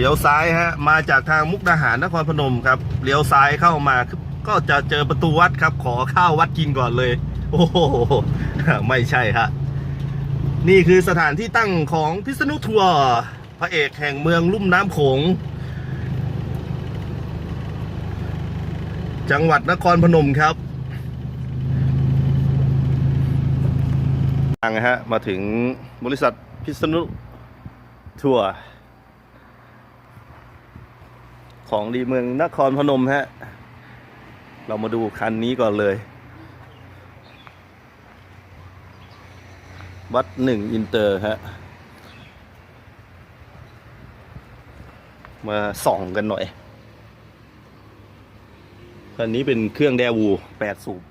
ลี้ยวซ้ายฮะมาจากทางมุกดาหารนครพนมครับเลี้ยวซ้ายเข้ามาก็จะเจอประตูวัดครับ ขอข้าววัดกินก่อนเลย โอ้โหไม่ใช่ฮะนี่คือสถานที่ตั้งของพิษณุทัวร์พระเอกแห่งเมืองลุ่มน้ำโขง จังหวัดนครพนมครับทางนะฮะมาถึงบริษัทพิษณุทัวร์ ของดีเมืองนครพนมฮะ เรามาดูคันนี้ก่อนเลย วัดหนึ่งอินเตอร์ฮะ มาส่องกันหน่อย คันนี้เป็นเครื่องแดวูแปดสูบ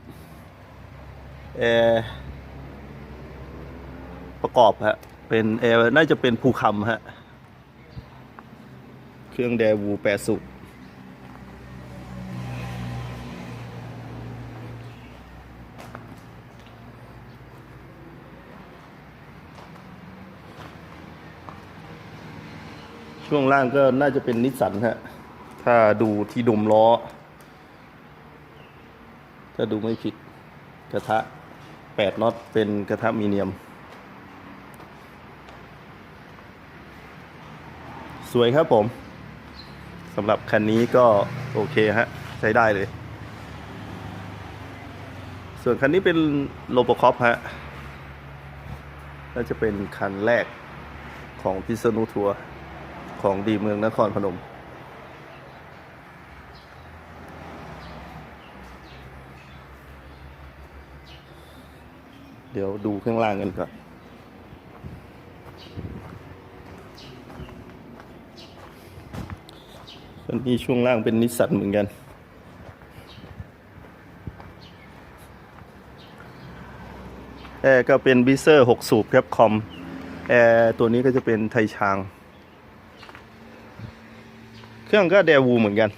แอร์ประกอบฮะ เป็นแอร์น่าจะเป็นภูคำฮะ เครื่องแดวูแปดสูบช่วงล่างก็น่าจะเป็นนิสสันฮะ ถ้าดูที่ดมล้อ ถ้าดูไม่ผิดกระทะแปดน็อตเป็นกระทะมีเนียม สวยครับผม สำหรับคันนี้ก็โอเคฮะ ใช้ได้เลย ส่วนคันนี้เป็นโลโบคอปฮะน่าจะเป็นคันแรกของพิษณุทัวร์ของดีเมืองนครพนม เดี๋ยวดูข้างล่างกันก่อน อันนี้ช่วงล่างเป็นนิสสันเหมือนกัน แอร์ก็เป็นบิเซอร์ 6 สูบครับคอม แอร์ตัวนี้ก็จะเป็นไทชาง เครื่องก็เดวูเหมือนกัน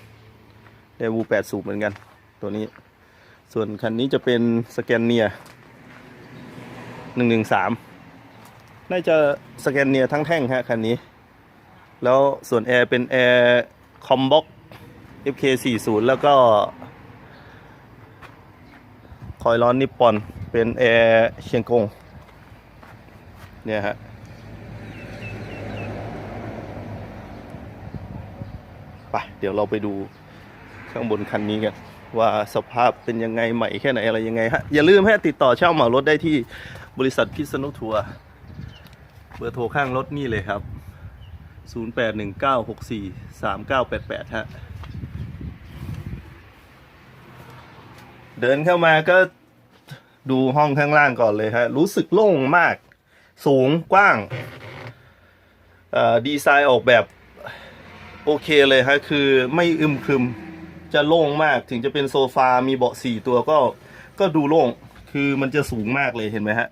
เดวู8 สูบเหมือนกัน ตัวนี้ ส่วนคันนี้จะเป็นสแกนเนียหนึ่งหนึ่งสามน่าจะสแกนเนียทั้งแท่งฮะคันนี้แล้วส่วนแอร์เป็นแอร์ คอมบ็อก FK40 แล้วก็ คอยร้อนนิปปอนเป็นแอร์เชียงกง เนี่ยฮะไปเดี๋ยวเราไปดูข้างบนคันนี้กัน ว่าสภาพเป็นยังไงใหม่แค่ไหนอะไรยังไงฮะ อย่าลืมให้ติดต่อเช่าเหมารถได้ที่บริษัทพิษณุทัวร์เบอร์โทรข้างรถนี่เลยครับ 0819643988 ฮะ เดินเข้ามาก็ดูห้องข้างล่างก่อนเลยฮะ รู้สึกโล่งมาก สูงกว้างดีไซน์ออกแบบโอเคเลยฮะ คือไม่อึมครึมจะโล่งมากถึงจะเป็นโซฟา มีเบาะสี่ตัวก็ก็ดูโล่ง คือมันจะสูงมากเลยเห็นไหมฮะ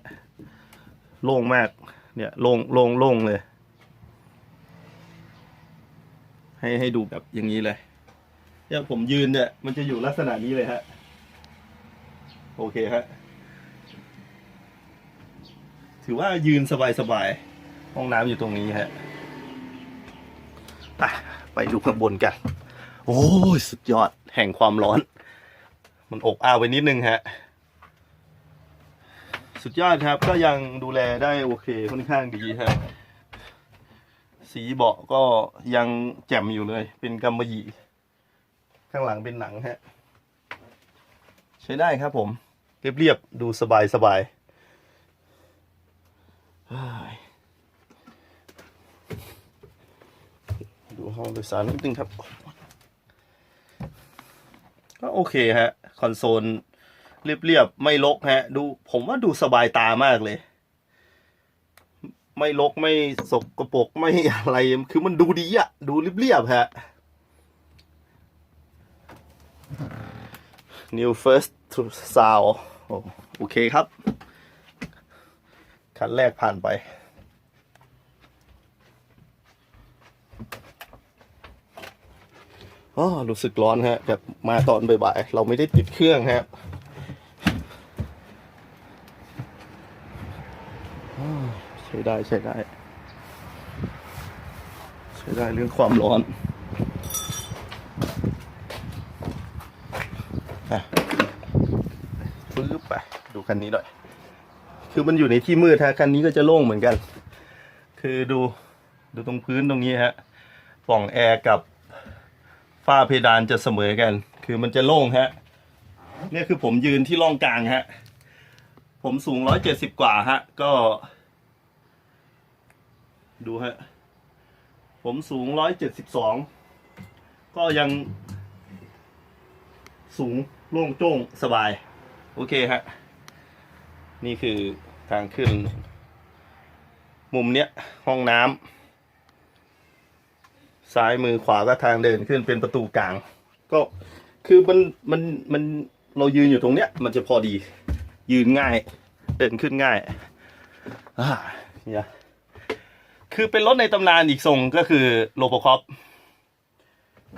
โล่งมาก เนี่ย โล่งโล่งโล่งเลย ให้ให้ดูแบบอย่างนี้เลยเนี่ยผมยืนเนี่ย มันจะอยู่ลักษณะนี้เลยฮะ โอเคฮะ ถือว่ายืนสบายๆ ห้องน้ำอยู่ตรงนี้ฮะไปไปดูข้างบนกัน โอ้ยสุดยอดแห่งความร้อน มันอบอ้าวไปนิดนึงฮะ สุดยอดครับ ก็ยังดูแลได้โอเคค่อนข้างดีฮะ สีเบาะก็ยังแจ่มอยู่เลย เป็นกำมะหยี่ ข้างหลังเป็นหนังฮะ ใช้ได้ครับผม เรียบๆ ดูสบายสบายเฮ้ยดูห้องโดยสารนิดนึงครับ ก็โอเคฮะ คอนโซลเรียบๆ ไม่ลกฮะ ดูผมว่าดูสบายตามากเลย ไม่ลกไม่สกปรกไม่อะไร คือมันดูดีอะดูเรียบๆฮะ New First to Sound โอเคครับ คันแรกผ่านไป อ๋อ รู้สึกร้อนฮะ แบบมาตอนบ่ายๆ เราไม่ได้ติดเครื่องฮะอ ใช้ได้ใช้ได้ ใช้ได้เรื่องความร้อนอะฟื้บไปดูคันนี้หน่อย คือมันอยู่ในที่มืดฮะคันนี้ก็จะโล่งเหมือนกัน คือดูดูตรงพื้นตรงนี้ฮะป่องแอร์กับฝ้าเพดานจะเสมอกัน คือมันจะโล่งฮะเนี่ยคือผมยืนที่ร่องกลางฮะ ผมสูงร้อยเจ็ดสิบกว่าฮะ ก็ ดูฮะ ผมสูงร้อยเจ็ดสิบสองก็ยังสูงโล่งโจ้งสบาย โอเคฮะ นี่คือทางขึ้น มุมเนี้ย ห้องน้ำซ้ายมือขวาก็ทางเดินขึ้นเป็นประตูกลาง ก็คือมันมันมันเรายืนอยู่ตรงเนี้ย มันจะพอดี ยืนง่าย เดินขึ้นง่ายอ่าเนี่ย คือเป็นรถในตำนานอีกทรงก็คือโลโบคอป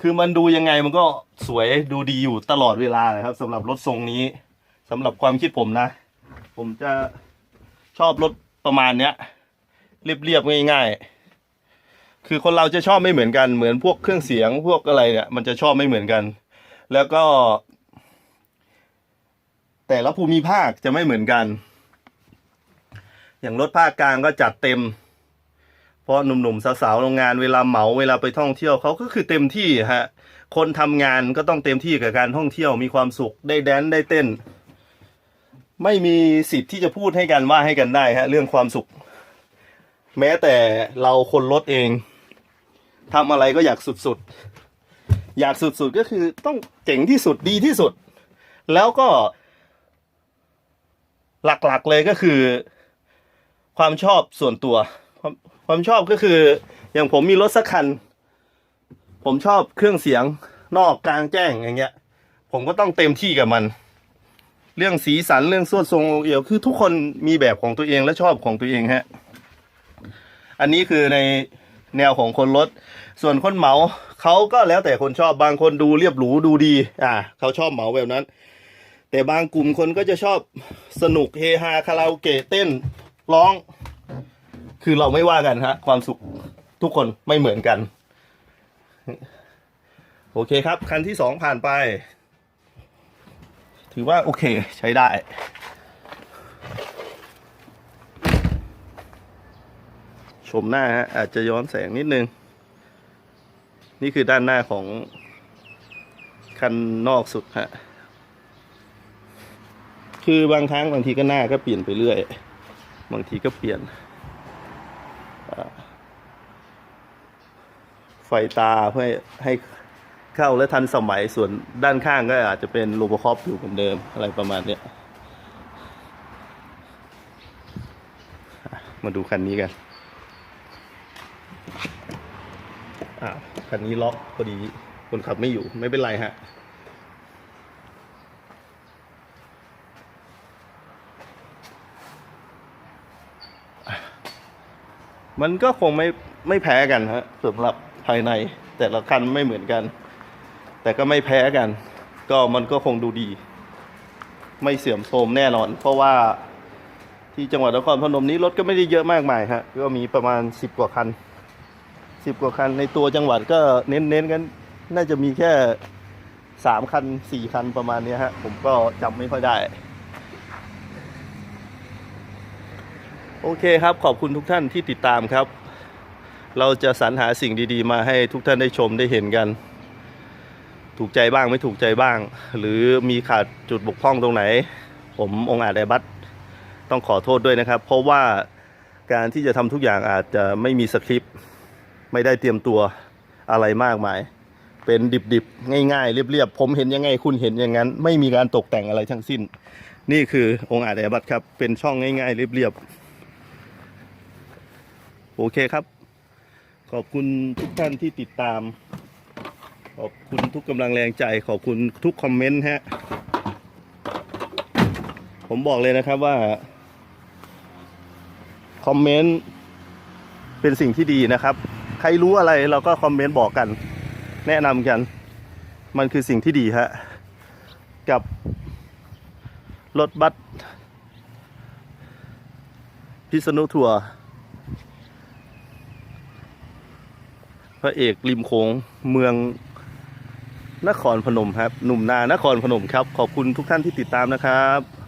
คือมันดูยังไงมันก็สวยดูดีอยู่ตลอดเวลาเลยครับสำหรับรถทรงนี้สำหรับความคิดผมนะ ผมจะชอบรถประมาณเนี้ยเรียบๆง่าย ๆ คือคนเราจะชอบไม่เหมือนกันเหมือนพวกเครื่องเสียงพวกอะไรเนี่ยมันจะชอบไม่เหมือนกัน แล้วก็ แต่ละภูมิภาคจะไม่เหมือนกัน อย่างรถภาคกลางก็จัดเต็ม เพราะหนุ่มๆสาวๆโรงงานเวลาเหมาเวลาไปท่องเที่ยวเขาก็คือเต็มที่ฮะคนทำงานก็ต้องเต็มที่กับการท่องเที่ยวมีความสุขได้แดนได้เต้น ไม่มีสิทธิ์ที่จะพูดให้กันว่าให้กันได้ฮะเรื่องความสุข แม้แต่เราคนรถเองทำอะไรก็อยากสุดๆ อยากสุดๆก็คือต้องเจ๋งที่สุดดีที่สุด แล้วก็ หลักๆเลยก็คือ ความชอบส่วนตัว ความความชอบก็คือ อย่างผมมีรถสักคัน ผมชอบเครื่องเสียงนอกกลางแจ้งอย่างเงี้ย ผมก็ต้องเต็มที่กับมัน เรื่องสีสันเรื่องสวดทรงเอี่ยวคือทุกคนมีแบบของตัวเองและชอบของตัวเองฮะ อันนี้คือในแนวของคนรถ ส่วนคนเหมาเขาก็แล้วแต่คนชอบบางคนดูเรียบหรูดูดี อ่าเขาชอบเหมาแบบนั้น แต่บางกลุ่มคนก็จะชอบสนุกเฮฮาคาราโอเกะเต้นร้อง คือเราไม่ว่ากันฮะ ความสุขทุกคนไม่เหมือนกัน โอเคครับ คันที่สองผ่านไป ถือว่าโอเคใช้ได้ ชมหน้าฮะ อาจจะย้อนแสงนิดนึง นี่คือด้านหน้าของ คันนอกสุดฮะ คือบางครั้งบางทีก็หน้าก็เปลี่ยนไปเรื่อย บางทีก็เปลี่ยนอ่าไฟตาเพื่อให้เข้าและทันสมัยส่วนด้านข้างก็อาจจะเป็นโลโบคอปอยู่เหมือนเดิมอะไรประมาณเนี้ยมาดูคันนี้กันอ่าคันนี้ล็อกพอดีคนขับไม่อยู่ไม่เป็นไรฮะมันก็คงไม่ไม่แพ้กันฮะสำหรับ ภายใน แต่ละคันไม่เหมือนกัน แต่ก็ไม่แพ้กัน ก็มันก็คงดูดี ไม่เสื่อมโทรมแน่นอน เพราะว่าที่จังหวัดนครพนมนี้รถก็ไม่ได้เยอะมากมายฮะก็มีประมาณสิบกว่าคันสิบกว่าคันในตัวจังหวัดก็เน้นๆกันน่าจะมีแค่สามคันสี่คันประมาณนี้ฮะ ผมก็จำไม่ค่อยได้โอเคครับ ขอบคุณทุกท่านที่ติดตามครับ เราจะสรรหาสิ่งดีๆ มาให้ทุกท่านได้ชมได้เห็นกัน ถูกใจบ้างไม่ถูกใจบ้าง หรือมีขาดจุดบกพร่องตรงไหน ผมองอาจไอบัตต้องขอโทษด้วยนะครับ เพราะว่าการที่จะทำทุกอย่างอาจจะไม่มีสคริปต์ไม่ได้เตรียมตัวอะไรมากมาย เป็นดิบๆ ง่ายๆ เรียบๆ ผมเห็นยังไงคุณเห็นอย่างนั้น ไม่มีการตกแต่งอะไรทั้งสิ้น นี่คือองค์อาจไอบัตครับ เป็นช่องง่ายๆ เรียบๆ โอเคครับ ขอบคุณทุกท่านที่ติดตาม ขอบคุณทุกกำลังแรงใจ ขอบคุณทุกคอมเมนต์ฮะ ผมบอกเลยนะครับว่า คอมเมนต์เป็นสิ่งที่ดีนะครับ ใครรู้อะไรเราก็คอมเมนต์บอกกัน แนะนำกัน มันคือสิ่งที่ดีฮะ กับรถบัสพิษณุทัวร์ พระเอกริมโขงเมืองนครพนมครับ หนุ่มนานครพนมครับ ขอบคุณทุกท่านที่ติดตามนะครับ